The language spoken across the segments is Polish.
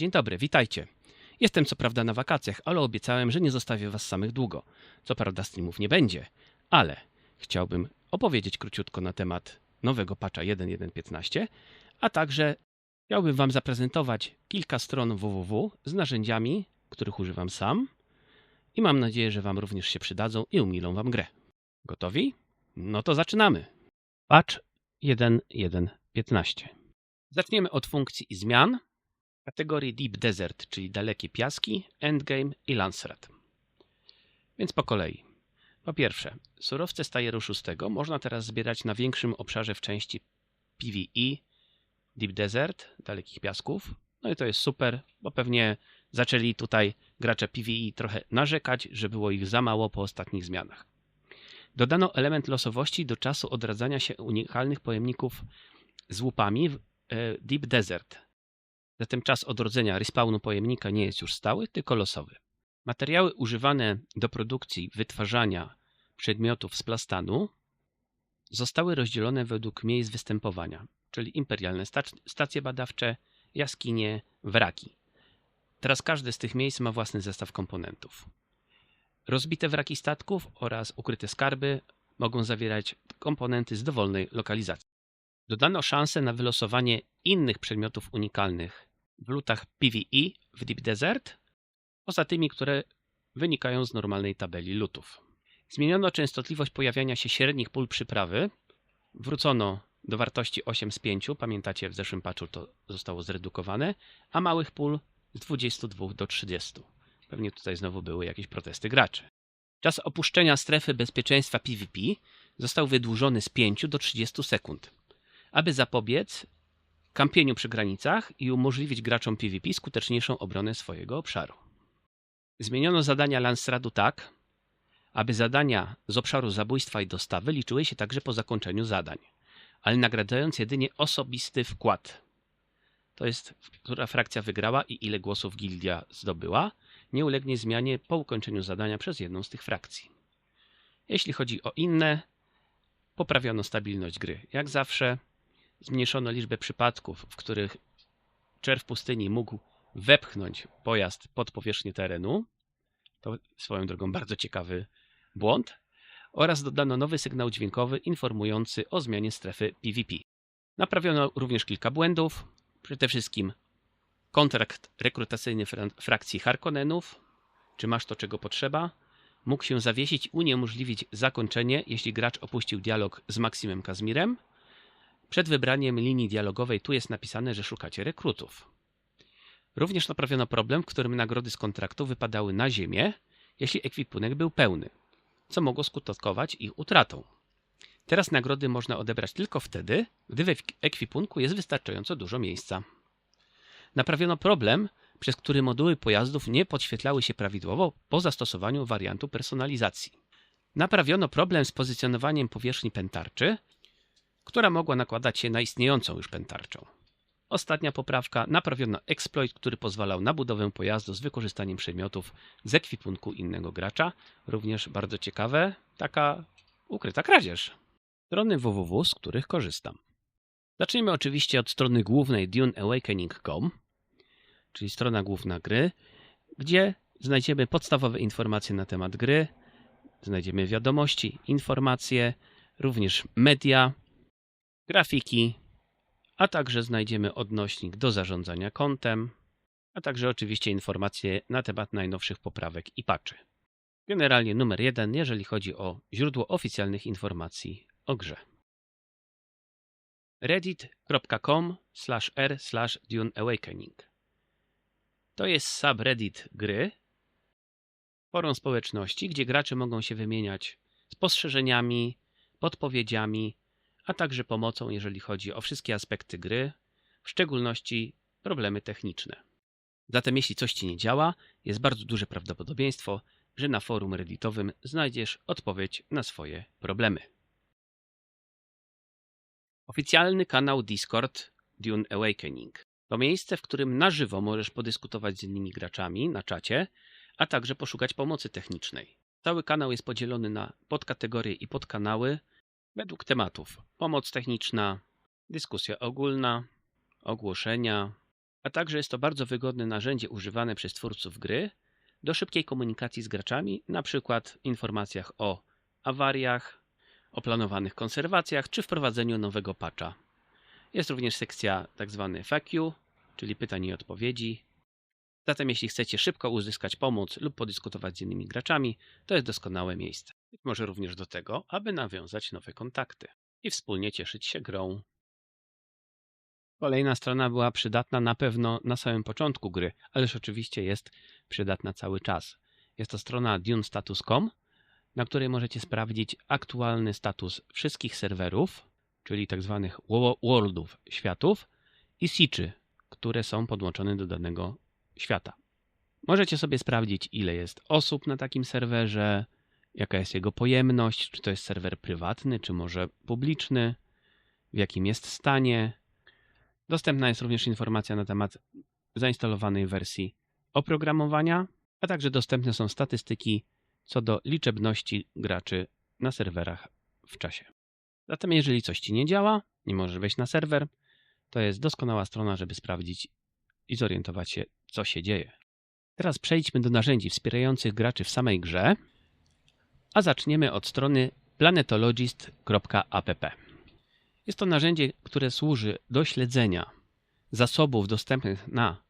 Dzień dobry, witajcie. Jestem co prawda na wakacjach, ale obiecałem, że nie zostawię was samych długo. Co prawda streamów nie będzie, ale chciałbym opowiedzieć króciutko na temat nowego patcha 1.1.15, a także chciałbym wam zaprezentować kilka stron www z narzędziami, których używam sam i mam nadzieję, że wam również się przydadzą i umilą wam grę. Gotowi? No to zaczynamy. Patch 1.1.15. Zaczniemy od funkcji i zmian kategorii Deep Desert, czyli dalekie piaski, Endgame i Lancerat. Więc po kolei. Po pierwsze, surowce z Tire'u 6 można teraz zbierać na większym obszarze w części PvE, Deep Desert, dalekich piasków. No i to jest super, bo pewnie zaczęli tutaj gracze PvE trochę narzekać, że było ich za mało po ostatnich zmianach. Dodano element losowości do czasu odradzania się unikalnych pojemników z łupami w e, Deep Desert. Zatem czas odrodzenia respawnu pojemnika nie jest już stały, tylko losowy. Materiały używane do produkcji wytwarzania przedmiotów z plastanu zostały rozdzielone według miejsc występowania, czyli imperialne stacje badawcze, jaskinie, wraki. Teraz każde z tych miejsc ma własny zestaw komponentów. Rozbite wraki statków oraz ukryte skarby mogą zawierać komponenty z dowolnej lokalizacji. Dodano szansę na wylosowanie innych przedmiotów unikalnych w lutach PvE w Deep Desert, poza tymi, które wynikają z normalnej tabeli lutów. Zmieniono częstotliwość pojawiania się średnich pól przyprawy. Wrócono do wartości 8 z 5, pamiętacie w zeszłym patchu to zostało zredukowane, a małych pól z 22 do 30. Pewnie tutaj znowu były jakieś protesty graczy. Czas opuszczenia strefy bezpieczeństwa PvP został wydłużony z 5 do 30 sekund, aby zapobiec kampieniu przy granicach i umożliwić graczom PvP skuteczniejszą obronę swojego obszaru. Zmieniono zadania Landsradu tak, aby zadania z obszaru zabójstwa i dostawy liczyły się także po zakończeniu zadań, ale nagradzając jedynie osobisty wkład. To jest, która frakcja wygrała i ile głosów gildia zdobyła, nie ulegnie zmianie po ukończeniu zadania przez jedną z tych frakcji. Jeśli chodzi o inne, poprawiono stabilność gry. Jak zawsze zmniejszono liczbę przypadków, w których czerw pustyni mógł wepchnąć pojazd pod powierzchnię terenu. To swoją drogą bardzo ciekawy błąd. Oraz dodano nowy sygnał dźwiękowy informujący o zmianie strefy PvP. Naprawiono również kilka błędów. Przede wszystkim kontrakt rekrutacyjny frakcji Harkonnenów. Czy masz to, czego potrzeba? Mógł się zawiesić uniemożliwić zakończenie, jeśli gracz opuścił dialog z Maksimem Kazmirem przed wybraniem linii dialogowej tu jest napisane, że szukacie rekrutów. Również naprawiono problem, w którym nagrody z kontraktu wypadały na ziemię, jeśli ekwipunek był pełny, co mogło skutkować ich utratą. Teraz nagrody można odebrać tylko wtedy, gdy w ekwipunku jest wystarczająco dużo miejsca. Naprawiono problem, przez który moduły pojazdów nie podświetlały się prawidłowo po zastosowaniu wariantu personalizacji. Naprawiono problem z pozycjonowaniem powierzchni pętarczy która mogła nakładać się na istniejącą już pętarczą. Ostatnia poprawka naprawiono exploit, który pozwalał na budowę pojazdu z wykorzystaniem przedmiotów z ekwipunku innego gracza. Również bardzo ciekawe, taka ukryta kradzież. Strony www, z których korzystam. Zacznijmy oczywiście od strony głównej duneawakening.com, czyli strona główna gry, gdzie znajdziemy podstawowe informacje na temat gry, znajdziemy wiadomości, informacje, również media, grafiki, a także znajdziemy odnośnik do zarządzania kontem, a także oczywiście informacje na temat najnowszych poprawek i patchy. Generalnie numer jeden, jeżeli chodzi o źródło oficjalnych informacji o grze. reddit.com r duneawakening To jest subreddit gry, forum społeczności, gdzie gracze mogą się wymieniać spostrzeżeniami, podpowiedziami, a także pomocą, jeżeli chodzi o wszystkie aspekty gry, w szczególności problemy techniczne. Zatem jeśli coś Ci nie działa, jest bardzo duże prawdopodobieństwo, że na forum redditowym znajdziesz odpowiedź na swoje problemy. Oficjalny kanał Discord Dune Awakening to miejsce, w którym na żywo możesz podyskutować z innymi graczami na czacie, a także poszukać pomocy technicznej. Cały kanał jest podzielony na podkategorie i podkanały, według tematów: pomoc techniczna, dyskusja ogólna, ogłoszenia, A także jest to bardzo wygodne narzędzie używane przez twórców gry do szybkiej komunikacji z graczami, na przykład informacjach o awariach, o planowanych konserwacjach czy wprowadzeniu nowego patcha. Jest również sekcja tzw. FAQ, czyli pytań i odpowiedzi. Zatem jeśli chcecie szybko uzyskać pomoc lub podyskutować z innymi graczami, to jest doskonałe miejsce. Może również do tego, aby nawiązać nowe kontakty i wspólnie cieszyć się grą. Kolejna strona była przydatna na pewno na samym początku gry, ależ oczywiście jest przydatna cały czas. Jest to strona dunestatus.com, na której możecie sprawdzić aktualny status wszystkich serwerów, czyli tzw. Tak worldów światów i sieczy, które są podłączone do danego świata. Możecie sobie sprawdzić, ile jest osób na takim serwerze, jaka jest jego pojemność, czy to jest serwer prywatny, czy może publiczny, w jakim jest stanie. Dostępna jest również informacja na temat zainstalowanej wersji oprogramowania, a także dostępne są statystyki co do liczebności graczy na serwerach w czasie. Zatem jeżeli coś Ci nie działa, nie możesz wejść na serwer, to jest doskonała strona, żeby sprawdzić i zorientować się, co się dzieje. Teraz przejdźmy do narzędzi wspierających graczy w samej grze, a zaczniemy od strony planetologist.app. Jest to narzędzie, które służy do śledzenia zasobów dostępnych na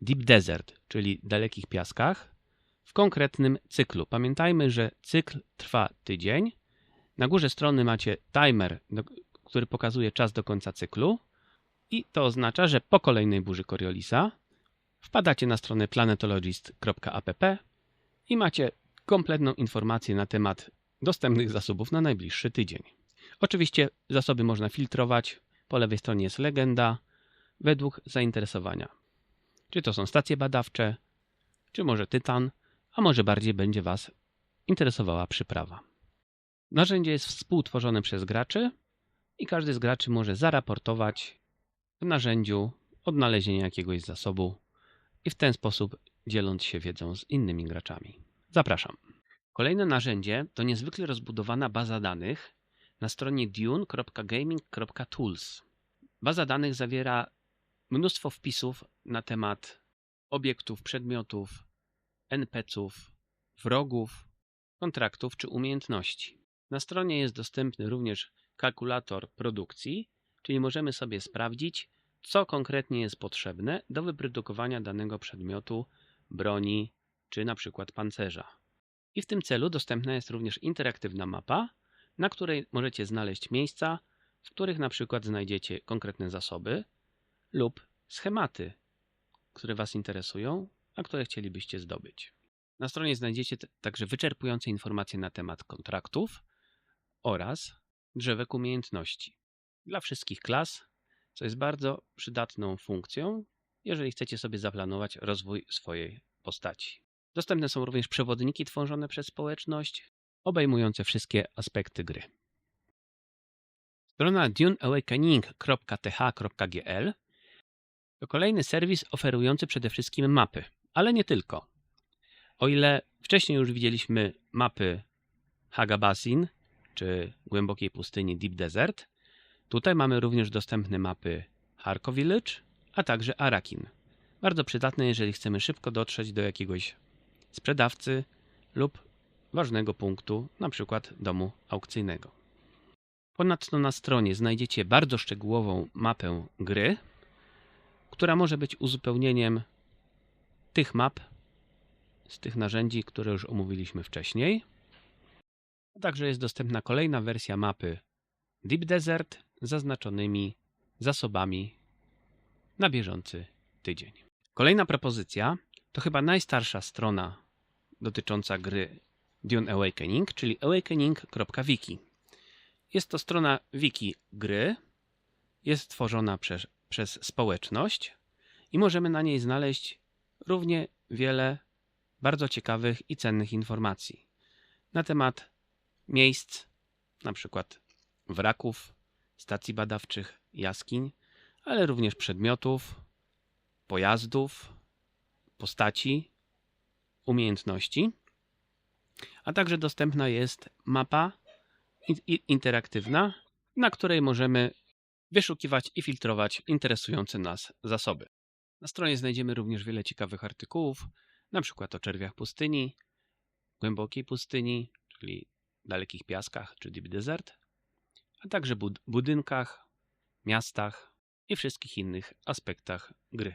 Deep Desert, czyli dalekich piaskach, w konkretnym cyklu. Pamiętajmy, że cykl trwa tydzień. Na górze strony macie timer, który pokazuje czas do końca cyklu. I to oznacza, że po kolejnej burzy Coriolisa wpadacie na stronę planetologist.app i macie kompletną informację na temat dostępnych zasobów na najbliższy tydzień. Oczywiście zasoby można filtrować. Po lewej stronie jest legenda według zainteresowania. Czy to są stacje badawcze, czy może tytan, a może bardziej będzie Was interesowała przyprawa. Narzędzie jest współtworzone przez graczy i każdy z graczy może zaraportować w narzędziu odnalezienie jakiegoś zasobu i w ten sposób dzieląc się wiedzą z innymi graczami. Zapraszam. Kolejne narzędzie to niezwykle rozbudowana baza danych na stronie dune.gaming.tools. Baza danych zawiera mnóstwo wpisów na temat obiektów, przedmiotów, NPC-ów, wrogów, kontraktów czy umiejętności. Na stronie jest dostępny również kalkulator produkcji, czyli możemy sobie sprawdzić, co konkretnie jest potrzebne do wyprodukowania danego przedmiotu, broni czy na przykład pancerza. I w tym celu dostępna jest również interaktywna mapa, na której możecie znaleźć miejsca, w których na przykład znajdziecie konkretne zasoby lub schematy, które Was interesują, a które chcielibyście zdobyć. Na stronie znajdziecie także wyczerpujące informacje na temat kontraktów oraz drzewek umiejętności dla wszystkich klas, co jest bardzo przydatną funkcją, jeżeli chcecie sobie zaplanować rozwój swojej postaci. Dostępne są również przewodniki tworzone przez społeczność, obejmujące wszystkie aspekty gry. Strona duneawakening.th.gl to kolejny serwis oferujący przede wszystkim mapy, ale nie tylko. O ile wcześniej już widzieliśmy mapy Haga Basin czy głębokiej pustyni Deep Desert, tutaj mamy również dostępne mapy Harko Village, a także Arakin. Bardzo przydatne, jeżeli chcemy szybko dotrzeć do jakiegoś sprzedawcy lub ważnego punktu, np. domu aukcyjnego. Ponadto na stronie znajdziecie bardzo szczegółową mapę gry, która może być uzupełnieniem tych map z tych narzędzi, które już omówiliśmy wcześniej. Także jest dostępna kolejna wersja mapy Deep Desert zaznaczonymi zasobami na bieżący tydzień. Kolejna propozycja to chyba najstarsza strona dotycząca gry Dune Awakening, czyli awakening.wiki. Jest to strona wiki gry, jest tworzona przez, przez społeczność i możemy na niej znaleźć równie wiele bardzo ciekawych i cennych informacji na temat miejsc, na przykład wraków, stacji badawczych, jaskiń, ale również przedmiotów, pojazdów, postaci, umiejętności, a także dostępna jest mapa interaktywna, na której możemy wyszukiwać i filtrować interesujące nas zasoby. Na stronie znajdziemy również wiele ciekawych artykułów, na przykład o czerwiach pustyni, głębokiej pustyni, czyli dalekich piaskach czy deep desert, a także bud budynkach, miastach i wszystkich innych aspektach gry.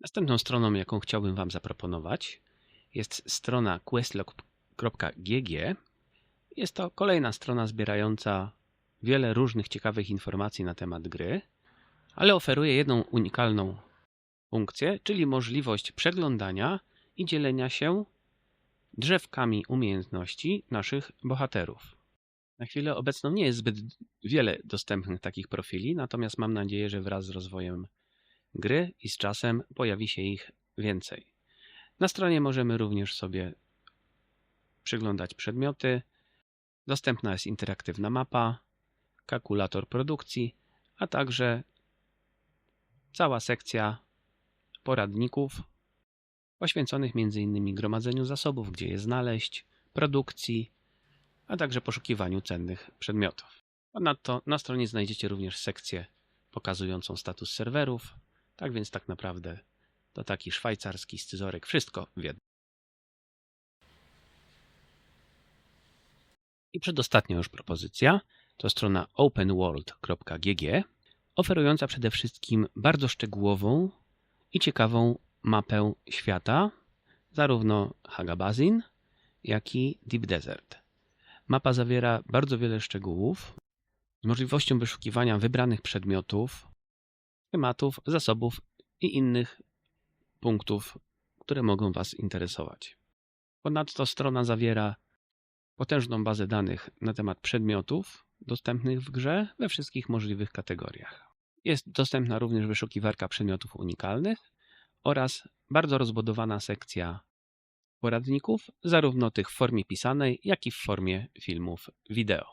Następną stroną, jaką chciałbym Wam zaproponować, jest strona questlog.gg. Jest to kolejna strona zbierająca wiele różnych ciekawych informacji na temat gry, ale oferuje jedną unikalną funkcję, czyli możliwość przeglądania i dzielenia się drzewkami umiejętności naszych bohaterów. Na chwilę obecną nie jest zbyt wiele dostępnych takich profili, natomiast mam nadzieję, że wraz z rozwojem gry i z czasem pojawi się ich więcej. Na stronie możemy również sobie przeglądać przedmioty. Dostępna jest interaktywna mapa, kalkulator produkcji, a także cała sekcja poradników poświęconych m.in. gromadzeniu zasobów, gdzie je znaleźć, produkcji, a także poszukiwaniu cennych przedmiotów. Ponadto na stronie znajdziecie również sekcję pokazującą status serwerów, tak więc tak naprawdę to taki szwajcarski scyzorek, wszystko w jednym. I przedostatnia już propozycja to strona openworld.gg, oferująca przede wszystkim bardzo szczegółową i ciekawą mapę świata, zarówno Hagabazin, jak i Deep Desert. Mapa zawiera bardzo wiele szczegółów, z możliwością wyszukiwania wybranych przedmiotów, tematów, zasobów i innych punktów, które mogą Was interesować. Ponadto strona zawiera potężną bazę danych na temat przedmiotów dostępnych w grze we wszystkich możliwych kategoriach. Jest dostępna również wyszukiwarka przedmiotów unikalnych oraz bardzo rozbudowana sekcja poradników, zarówno tych w formie pisanej, jak i w formie filmów wideo.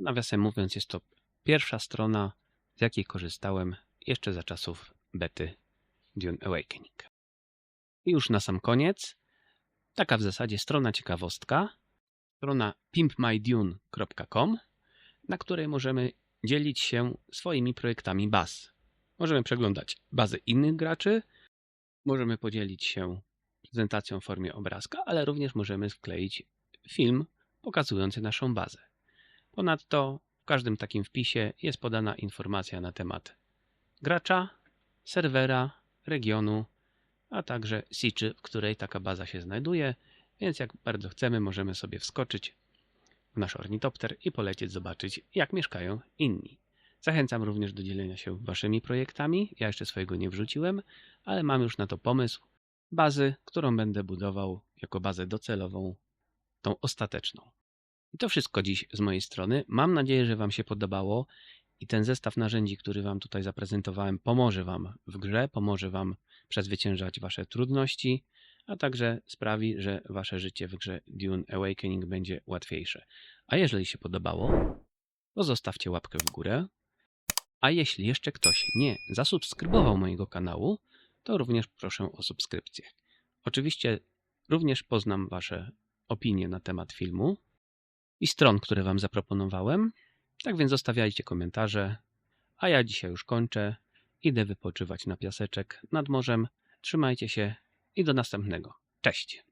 Nawiasem mówiąc, jest to pierwsza strona, z jakiej korzystałem jeszcze za czasów bety Dune Awakening. I już na sam koniec, taka w zasadzie strona ciekawostka, strona pimpmydune.com, na której możemy dzielić się swoimi projektami baz. Możemy przeglądać bazy innych graczy, możemy podzielić się prezentacją w formie obrazka, ale również możemy wkleić film pokazujący naszą bazę. Ponadto w każdym takim wpisie jest podana informacja na temat gracza, serwera, regionu, a także siczy, w której taka baza się znajduje, więc jak bardzo chcemy, możemy sobie wskoczyć w nasz ornitopter i polecieć zobaczyć, jak mieszkają inni. Zachęcam również do dzielenia się waszymi projektami. Ja jeszcze swojego nie wrzuciłem, ale mam już na to pomysł. Bazy, którą będę budował jako bazę docelową, tą ostateczną. I to wszystko dziś z mojej strony. Mam nadzieję, że Wam się podobało i ten zestaw narzędzi, który Wam tutaj zaprezentowałem, pomoże Wam w grze, pomoże Wam przezwyciężać Wasze trudności, a także sprawi, że Wasze życie w grze Dune Awakening będzie łatwiejsze. A jeżeli się podobało, to zostawcie łapkę w górę. A jeśli jeszcze ktoś nie zasubskrybował mojego kanału, to również proszę o subskrypcję. Oczywiście również poznam Wasze opinie na temat filmu i stron, które Wam zaproponowałem. Tak więc zostawiajcie komentarze, a ja dzisiaj już kończę. Idę wypoczywać na piaseczek nad morzem. Trzymajcie się i do następnego. Cześć!